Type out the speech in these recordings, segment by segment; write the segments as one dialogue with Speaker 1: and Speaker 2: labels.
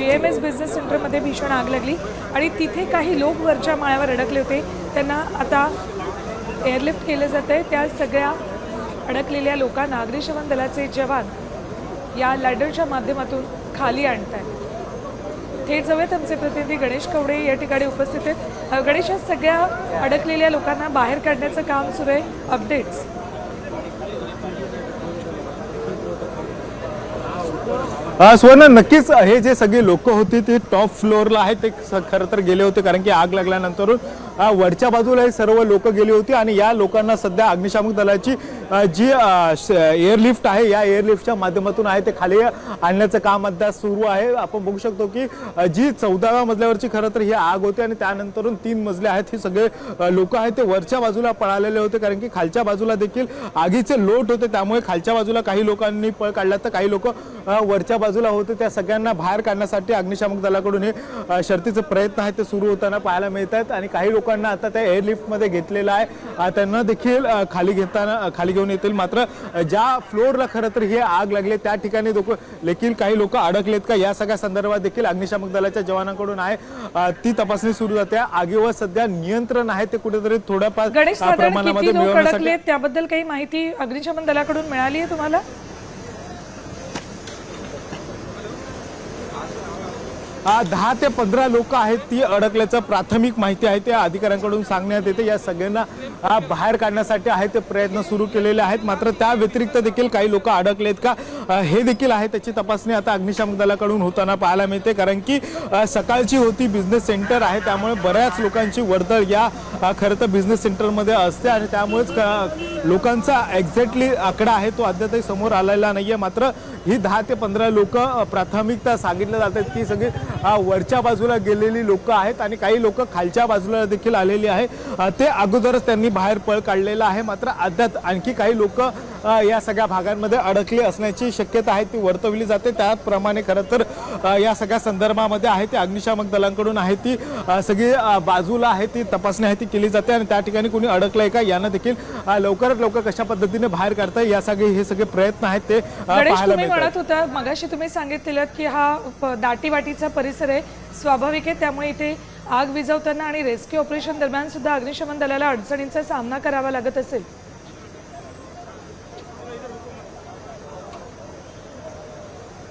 Speaker 1: G M S business सेंटरमध्ये भीषण आग लागली आणि तिथे काही लोक वरच्या माळ्यावर अडकले होते. त्यांना आता एअरलिफ्ट केलं जात आहे त्या सगळ्या अडकलेल्या लोकांना अग्निशमन दलाचे जवान या लॅडरच्या माध्यमातून खाली आणत आहेत थेट जाऊयात आमचे प्रतिनिधी गणेश कवडे या ठिकाणी उपस्थित आहेत. गणेश या सगळ्या अडकलेल्या लोकांना बाहेर काढण्याचं काम सुरू आहे. अपडेट्स
Speaker 2: सुवर्ण नक्कीच हे जे सगळे लोक होती ते टॉप फ्लोअरला आहेत. ते खरं तर गेले होते कारण की आग लागल्यानंतर वरच्या बाजूला हे सर्व लोक गेली होती आणि या लोकांना सध्या अग्निशामक दलाची जी एअरलिफ्ट आहे या एअरलिफ्टच्या माध्यमातून आहे ते खाली आणण्याचं काम अद्याप सुरू आहे. आपण बघू शकतो की जी चौदाव्या मजल्यावरची खरं तर ही आग होती आणि त्यानंतरून तीन मजले आहेत हे सगळे लोक आहेत. ते वरच्या बाजूला पळालेले होते कारण की खालच्या बाजूला देखील आगीचे लोट होते. त्यामुळे खालच्या बाजूला काही लोकांनी पळ काढला तर काही लोक वरच्या बाजूला होते. त्या सगळ्यांना बाहेर काढण्यासाठी अग्निशामक दलाकडून हे शर्तीचे प्रयत्न आहेत. ते सुरू होताना पाहायला मिळत आहेत आणि काही लोक लोकांना आता त्या एअरलिफ्टमध्ये घेतलेलं आहे. त्यांना देखील खाली घेताना खाली घेऊन येतील. मात्र ज्या फ्लोअरला खरं तर हे आग लागले त्या ठिकाणी देखील काही लोक अडकलेत का? या सगळ्या संदर्भात देखील अग्निशामक दलाच्या जवानांकडून आहे. ती तपासणी सुरू जाते. आगीवर सध्या नियंत्रण आहे ते कुठेतरी थोड्याफार प्रमाणामध्ये
Speaker 1: त्याबद्दल काही माहिती अग्निशमन दलाकडून मिळाली आहे तुम्हाला?
Speaker 2: दहा ते पंधरा लोक आहेत ती अडकल्याचं प्राथमिक माहिती आहे त्या अधिकाऱ्यांकडून सांगण्यात येते. या सगळ्यांना बाहेर काढण्यासाठी आहे ते प्रयत्न सुरू केलेले आहेत. मात्र त्या व्यतिरिक्त देखील काही लोक अडकलेत का? हे देखील आहे त्याची तपासणी आता अग्निशामक दलाकडून होताना पाहायला मिळते. कारण की सकाळची होती बिझनेस सेंटर आहे त्यामुळे बऱ्याच लोकांची वर्दळ या खरं तर बिझनेस सेंटरमध्ये असते आणि त्यामुळेच लोकांचा एक्झॅक्टली आकडा आहे तो अद्यापही समोर आलेला नाहीये. मात्र ही दहा ते पंधरा लोक प्राथमिकता सांगितलं जातात की सगळी वरच्या बाजूला गेलेली लोक आहेत आणि काही लोक खालच्या बाजूला देखील आलेली आहे. ते अगोदरच त्यांनी बाहेर पळ काढलेला आहे. मात्र अद्याप आणखी काही लोक या सगळ्या भागांमध्ये अडकली असण्याची शक्यता आहे ती वर्तवली जाते. त्याप्रमाणे खरं तर या सगळ्या संदर्भामध्ये आहे ते अग्निशामक दलांकडून आहे ती सगळी बाजूला आहे ती तपासणी आहे ती केली जाते आणि त्या ठिकाणी कोणी अडकलंय का यांना देखील लवकरात लवकर कशा पद्धतीने बाहेर काढता या सगळे हे सगळे प्रयत्न आहेत ते पाहायला
Speaker 1: तुम्ही
Speaker 2: मिळतात.
Speaker 1: म्हणत होता मगाशी तुम्ही सांगितलेलं की हा दाटीवाटीचा परिसर आहे स्वाभाविक आहे त्यामुळे इथे आग विझवताना आणि रेस्क्यू ऑपरेशन दरम्यान सुद्धा अग्निशमन दलाला अडचणींचा सामना करावा लागत असेल.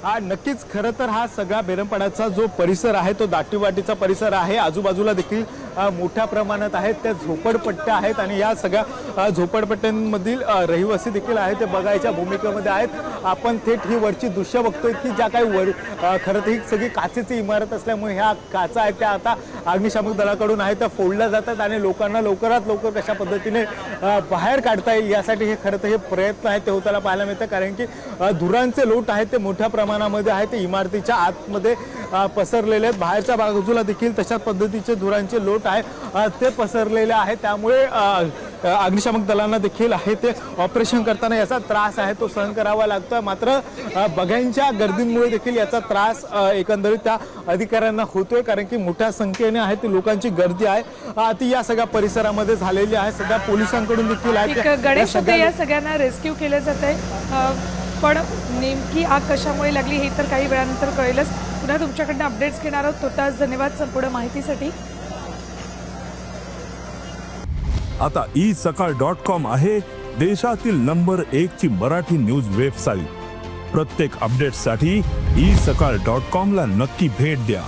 Speaker 2: हा नक्कीच खरं तर हा सगळा बेरमपाड्याचा जो परिसर आहे तो दाटीवाटीचा परिसर आहे. आजूबाजूला देखील मोठ्या प्रमाणात आहेत त्या झोपडपट्ट्या आहेत आणि या सगळ्या झोपडपट्ट्यांमधील रहिवासी देखील आहेत ते बघायच्या भूमिकेमध्ये आहेत. आपण थेट ही वरची दृश्य बघतोय की ज्या काही वर खरं तर ही सगळी काचेची इमारत असल्यामुळे ह्या काचा आहेत त्या आता अग्निशामक दलाकडून आहेत त्या फोडल्या जातात आणि लोकांना लवकरात लवकर कशा पद्धतीने बाहेर काढता येईल यासाठी हे खरं तर हे प्रयत्न आहेत ते होताना पाहायला मिळतं. कारण की धुरांचे लोट आहेत ते मोठ्या प्रमाणामध्ये आहेत ते इमारतीच्या आतमध्ये पसरलेले आहेत. बाहेरच्या बाजूला देखील तशा पद्धतीचे धुरांचे लोट आहे. ते पसरलेले आहेत त्यामुळे अग्निशामक दलांना देखील आहे ते ऑपरेशन करताना याचा त्रास आहे. तो सहन करावा लागतो मात्र बघ्यांच्या गर्दींमुळे देखील याचा त्रास एकंदरीत त्या अधिकाऱ्यांना होतोय. कारण की मोठ्या संख्येने आहे ती लोकांची गर्दी आहे. ती या सगळ्या परिसरामध्ये झालेली आहे. सध्या पोलिसांकडून देखील आहे
Speaker 1: आहे. गणेश या सगळ्यांना रेस्क्यू केलं जात आहे पण नेमकी आग कशामुळे लागली हे तर काही वेळानंतर कळेलच. पुन्हा तुमच्याकडनं अपडेट्स घेणार आहोत. तोतास धन्यवाद संपूर्ण माहितीसाठी.
Speaker 3: आता ई सकाळ डॉट कॉम आहे देशातील नंबर एक ची मराठी न्यूज वेबसाईट प्रत्येक अपडेटसाठी ई सकाळ डॉट कॉम ला नक्की भेट द्या.